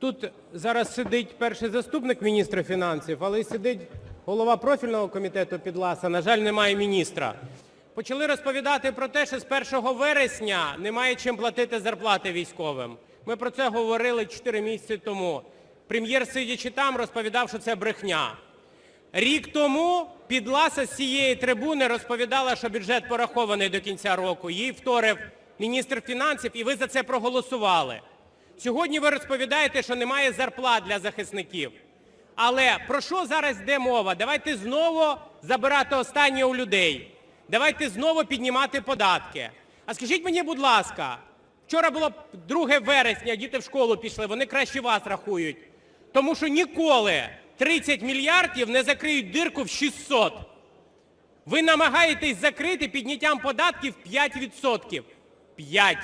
Тут зараз сидить перший заступник міністра фінансів, але сидить голова профільного комітету Підласа. На жаль, немає міністра. Почали розповідати про те, що з 1 вересня немає чим платити зарплати військовим. Ми про це говорили 4 місяці тому. Прем'єр, сидячи там, розповідав, що це брехня. Рік тому Підласа з цієї трибуни розповідала, що бюджет порахований до кінця року. Їй вторив міністр фінансів, і ви за це проголосували. Сьогодні ви розповідаєте, що немає зарплат для захисників. Але про що зараз йде мова? Давайте знову забирати останнє у людей. Давайте знову піднімати податки. А скажіть мені, будь ласка, вчора було 2 вересня, діти в школу пішли, вони краще вас рахують. Тому що ніколи 30 мільярдів не закриють дирку в 600. Ви намагаєтесь закрити підняттям податків 5%. 5.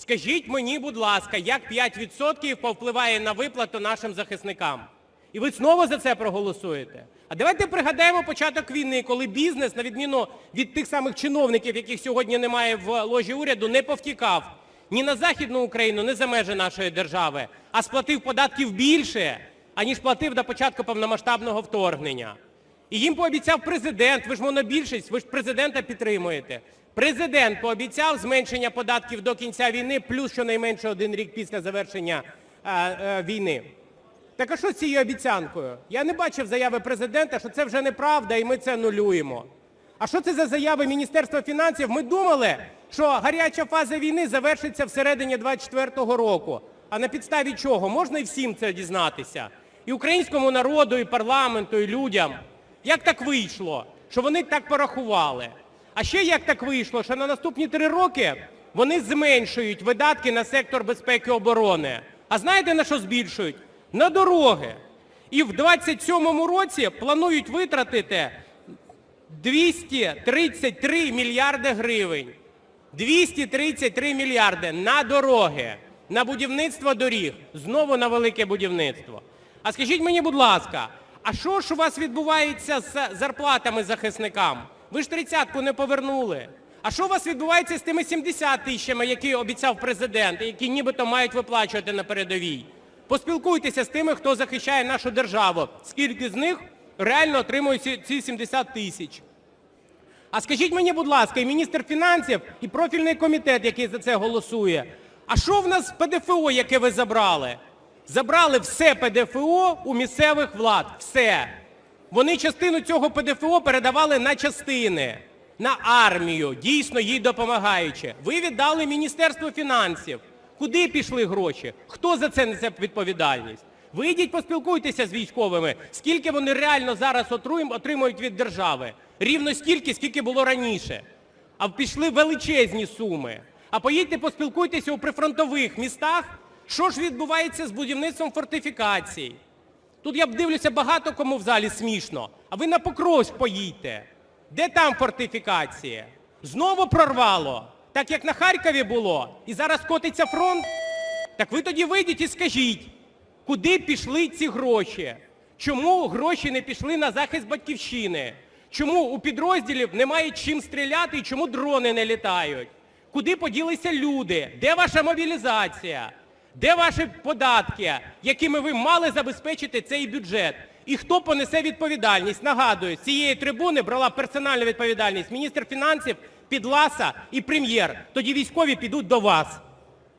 Скажіть мені, будь ласка, як 5% повпливає на виплату нашим захисникам? І ви знову за це проголосуєте? А давайте пригадаємо початок війни, коли бізнес, на відміну від тих самих чиновників, яких сьогодні немає в ложі уряду, не повтікав ні на Західну Україну, ні за межі нашої держави, а сплатив податків більше, аніж платив до початку повномасштабного вторгнення. І їм пообіцяв президент, ви ж монобільшість, ви ж президента підтримуєте. Президент пообіцяв зменшення податків до кінця війни, плюс щонайменше один рік після завершення е, е, війни. Так а що з цією обіцянкою? Я не бачив заяви президента, що це вже неправда і ми це нулюємо. А що це за заяви Міністерства фінансів? Ми думали, що гаряча фаза війни завершиться всередині 24-го року. А на підставі чого? Можна і всім це дізнатися. І українському народу, і парламенту, і людям. Як так вийшло, що вони так порахували? А ще як так вийшло, що на наступні три роки вони зменшують видатки на сектор безпеки і оборони. А знаєте на що збільшують? На дороги. І в 27-му році планують витратити 233 мільярди гривень. 233 мільярди на дороги, на будівництво доріг, знову на велике будівництво. А скажіть мені, будь ласка, а що ж у вас відбувається з зарплатами захисникам? Ви ж тридцятку не повернули. А що у вас відбувається з тими 70 тисячами, які обіцяв президент, які нібито мають виплачувати на передовій? Поспілкуйтеся з тими, хто захищає нашу державу. Скільки з них реально отримують ці- ці 70 тисяч? А скажіть мені, будь ласка, і міністр фінансів, і профільний комітет, який за це голосує, а що в нас з ПДФО, яке ви забрали? Забрали все ПДФО у місцевих влад. Все. Вони частину цього ПДФО передавали на частини, на армію, дійсно їй допомагаючи. Ви віддали Міністерству фінансів. Куди пішли гроші? Хто за це несе відповідальність? Вийдіть, поспілкуйтеся з військовими, скільки вони реально зараз отримують від держави. Рівно стільки, скільки було раніше. А пішли величезні суми. А поїдьте поспілкуйтеся у прифронтових містах, що ж відбувається з будівництвом фортифікацій. Тут я б дивлюся багато кому в залі смішно. А ви на Покровськ поїдьте. Де там фортифікації? Знову прорвало, так як на Харкові було. І зараз котиться фронт. Так ви тоді вийдіть і скажіть, куди пішли ці гроші? Чому гроші не пішли на захист батьківщини? Чому у підрозділів немає чим стріляти і чому дрони не літають? Куди поділися люди? Де ваша мобілізація? Де ваші податки, якими ви мали забезпечити цей бюджет? І хто понесе відповідальність? Нагадую, з цієї трибуни брала персональну відповідальність міністр фінансів, Підласа і прем'єр. Тоді військові підуть до вас.